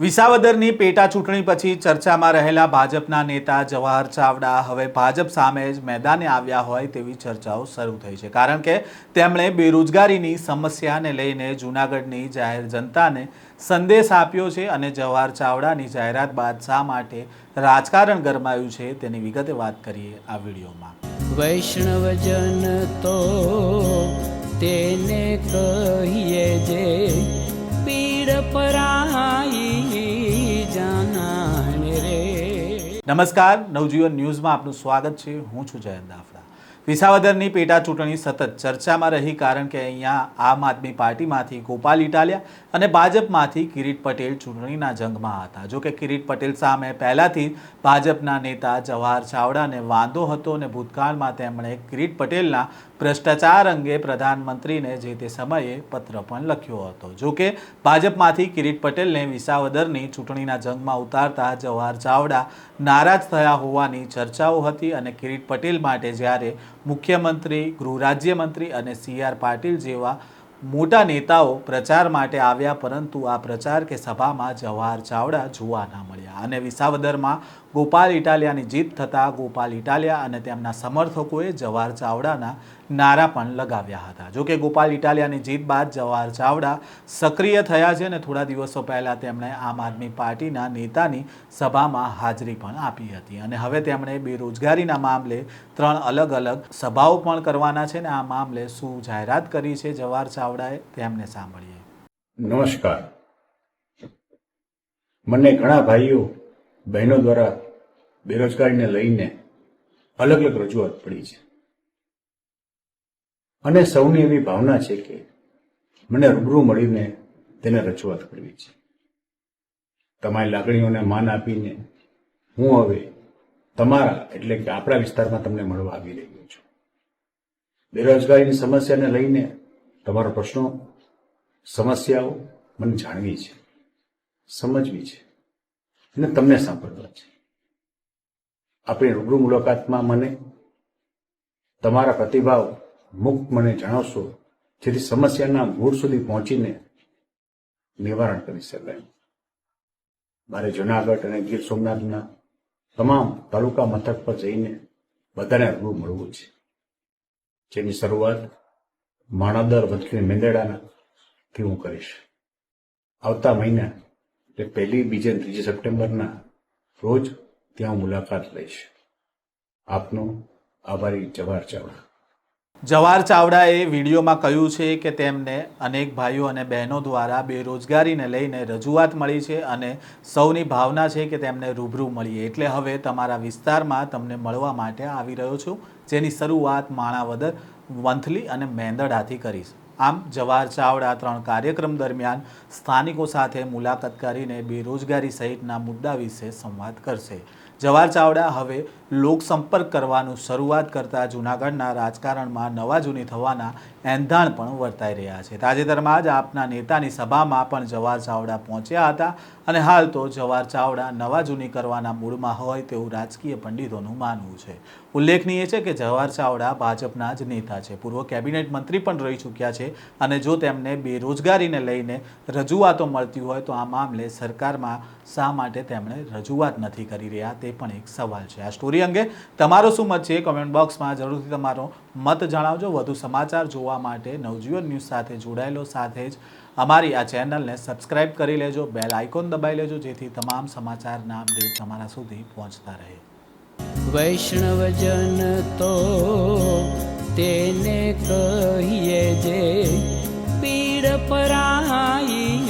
વિસાવદરની પેટા ચૂંટણી પછી ચર્ચામાં રહેલા ભાજપના નેતા જવાહર ચાવડા હવે ભાજપ સામે જ મેદાને આવ્યા હોય તેવી ચર્ચાઓ શરૂ થઈ છે. કારણ કે તેમણે બેરોજગારીની સમસ્યાને લઈને જૂનાગઢની જાહેર જનતાને સંદેશ આપ્યો છે અને જવાહર ચાવડાની જાહેરાત બાદ શા માટે રાજકારણ ગરમાયું છે તેની વિગતે વાત કરીએ આ વિડીયોમાં. વૈષ્ણવજન તો તેને કહીએ નમસ્કાર, નવજીવન ન્યૂઝમાં આપનું સ્વાગત છે. હું છું જયંત દાફડા. વિસાવદરની પેટા ચૂંટણી સતત ચર્ચામાં રહી કારણ કે અહીંયા આમ આદમી પાર્ટીમાંથી ગોપાલ ઇટાલિયા અને ભાજપમાંથી કિરીટ પટેલ ચૂંટણીના જંગમાં હતા. જો કે કિરીટ પટેલ સામે પહેલાંથી ભાજપના નેતા જવાહર ચાવડાને વાંધો હતો અને ભૂતકાળમાં તેમણે કિરીટ પટેલના ભ્રષ્ટાચાર અંગે પ્રધાનમંત્રીને જે તે સમયે પત્ર પણ લખ્યો હતો. જો કે ભાજપમાંથી કિરીટ પટેલને વિસાવદરની ચૂંટણીના જંગમાં ઉતારતા જવાહર ચાવડા નારાજ થયા હોવાની ચર્ચાઓ હતી અને કિરીટ પટેલ માટે જ્યારે મુખ્યમંત્રી, ગૃહરાજ્યમંત્રી અને સી આર પાટીલ જેવા મોટા નેતાઓ પ્રચાર માટે આવ્યા પરંતુ આ પ્રચાર કે સભામાં જવાહર ચાવડા જોવા ના મળ્યા. અને વિસાવદરમાં ગોપાલ ઇટાલિયાની જીત થતાં ગોપાલ ઇટાલિયા અને તેમના સમર્થકોએ જવાહર ચાવડાના નારા પણ લગાવ્યા હતા. જોકે ગોપાલ ઇટાલિયાની જીત બાદ જવાહર ચાવડા સક્રિય થયા છે અને થોડા દિવસો પહેલાં તેમણે આમ આદમી પાર્ટીના નેતાની સભામાં હાજરી પણ આપી હતી અને હવે તેમણે બેરોજગારીના મામલે ત્રણ અલગ અલગ સભાઓ પણ કરવાના છે ને આ મામલે શું જાહેરાત કરી છે જવાહર ચાવડાએ તેમને સાંભળીએ. નમસ્કાર. મને ઘણા ભાઈઓ બહેનો દ્વારા બેરોજગારીને લઈને અલગ અલગ રજૂઆત પડી છે. અને સૌની એવી ભાવના છે કે મને રૂબરૂ મળીને તેને રજૂઆત કરવી છે. તમારી લાગણીઓને માન આપીને હું હવે તમારા એટલે કે આપણા વિસ્તારમાં તમને મળવા આવી રહ્યો છું. બેરોજગારીની સમસ્યાને લઈને તમારા પ્રશ્નો, સમસ્યાઓ મને જાણવી છે, સમજવી છે. અને તમને સાંભળવા છે. આપણી રૂબરૂ મુલાકાતમાં મને તમારા પ્રતિભાવ મુક્ત મને જણાવશો, જેથી સમસ્યાના મૂળ સુધી પહોંચીને નિવારણ કરી શકાય. મારે જુનાગઢ અને ગીર સોમનાથના તમામ તાલુકા મથક પર જઈને બધાને રૂબરૂ મળવું છે. જેની શરૂઆત માણાદર વંથલી મેંદેડાના થી હું કરીશ. આવતા મહિના એટલે પહેલી, બીજી અને ત્રીજી સપ્ટેમ્બરના રોજ ત્યાં મુલાકાત લઈશ. આપનો આભારી જવાહર ચાવડા. જવાહર ચાવડાએ વિડીયોમાં કહ્યું છે કે તેમને અનેક ભાઈઓ અને બહેનો દ્વારા બેરોજગારીને લઈને રજૂઆત મળી છે અને સૌની ભાવના છે કે તેમને રૂબરૂ મળીએ. એટલે હવે તમારા વિસ્તારમાં તમને મળવા માટે આવી રહ્યો છું. જેની શરૂઆત માણાવદર, વંથલી અને મેંદડાથી કરીશ. આમ જવાહર ચાવડા ત્રણ કાર્યક્રમ દરમિયાન સ્થાનિકો સાથે મુલાકાત કરીને બેરોજગારી સહિતના મુદ્દા વિશે સંવાદ કરશે. જવાહર ચાવડા હવે લોકસંપર્ક કરવાનું શરૂઆત કરતા જૂનાગઢના રાજકારણમાં નવા જૂની થવાના એંધાણ પણ વર્તાઈ રહ્યા છે. તાજેતરમાં જ આપના નેતાની સભામાં પણ જવાહર ચાવડા પહોંચ્યા હતા અને હાલ તો જવાહર ચાવડા નવા જૂની કરવાના મૂળમાં હોય તેવું રાજકીય પંડિતોનું માનવું છે. ઉલ્લેખનીય છે કે જવાહર ચાવડા ભાજપના જ નેતા છે. પૂર્વ કેબિનેટ મંત્રી પણ રહી ચૂક્યા છે અને જો તેમને બેરોજગારીને લઈને રજૂઆતો મળતી હોય તો આ મામલે સરકારમાં શા માટે તેમણે રજૂઆત નથી કરી રહ્યા તે પણ એક સવાલ છે. આ સ્ટોરી અંગે તમારો શું મત છે? કોમેન્ટ બોક્સમાં જરૂરથી તમારો મત જણાવજો. વધુ સમાચાર જોવા માટે નવજીવન ન્યૂઝ સાથે જોડાયેલો સાથે જ અમારી આ ચેનલને સબસ્ક્રાઇબ કરી લેજો, બેલ આઇકોન દબાઈ લેજો, જેથી તમામ સમાચારના અપડેટ તમારા સુધી પહોંચતા રહે. વૈષ્ણવજન તો તેને કહીએ જે પીડ પરાઈ